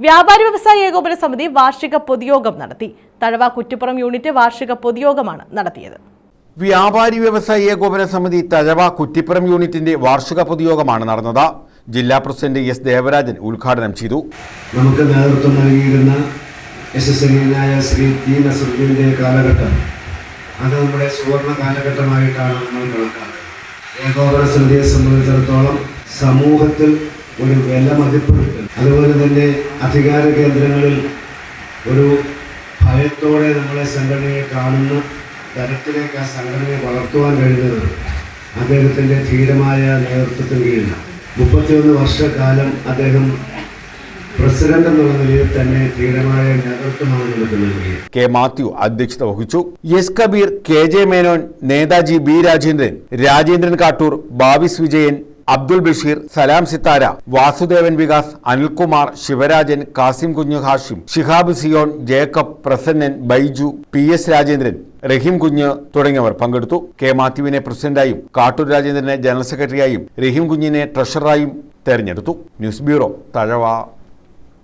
വ്യാപാരി വ്യവസായ ഏകോപന സമിതി വാർഷിക പൊതുയോഗം നടത്തി. തഴവ കുറ്റിപ്പുറം യൂണിറ്റ് വാർഷിക പൊതുയോഗമാണ് നടത്തിയത്. വ്യാപാരി വ്യവസായ ഏകോപന സമിതി തഴവ കുറ്റിപ്പുറം യൂണിറ്റിന്റെ വാർഷിക പൊതുയോഗമാണ് നടന്നത്. ജില്ലാ പ്രസിഡന്റ് എസ് ദേവരാജൻ ഉദ്ഘാടനം ചെയ്തു. നമുക്ക് നേതൃത്വം നൽകിയിരുന്ന യശസ്വരീയനായ ശ്രീ ടി നസറുദ്ദീന്റെ കാലഘട്ടം. അത് നമ്മുടെ സുവർണ കാലഘട്ടമായിട്ടാണ് നമ്മൾ കണക്കാക്കുന്നത്. ഏകോപന സമിതിയെ സംബന്ധിച്ചിടത്തോളം സമൂഹത്തിൽ ഒരു വില മതിപ്പ് അതുപോലെ തന്നെ അധികാര കേന്ദ്രങ്ങളിൽ ഒരു ഭയത്തോടെ നമ്മളെ സംഘടനയെ കാണുന്ന തരത്തിലേക്ക് ആ സംഘടനയെ വളർത്തുവാൻ കഴിയുന്നത് അദ്ദേഹത്തിന്റെ ധീരമായ നേതൃത്വത്തിന് കീഴിലാണ്. മുപ്പത്തിയൊന്ന് വർഷക്കാലം അദ്ദേഹം പ്രസിഡന്റ് തന്നെ ധീരമായ നേതൃത്വമാണ് കെ മാത്യു അധ്യക്ഷത വഹിച്ചു. S Kabeer K J Menon Netaji B Rajendran Rajendran Kattoor ബാവിസ് Vijayan Abdul Basheer Salam Sithara Vasudevan Vikas Anilkumar Sivarajan Kasim Kunju Hashim Shihab Zion Jacob Prasannan Baiju P S Rajendran റഹീം കുഞ്ഞ് തുടങ്ങിയവർ പങ്കെടുത്തു. കെ മാത്യുവിനെ പ്രസിഡന്റായും കാട്ടൂർ രാജേന്ദ്രനെ ജനറൽ സെക്രട്ടറിയായും റഹീം കുഞ്ഞിനെ ട്രഷററായും തെരഞ്ഞെടുത്തു. News bureau Thazhava.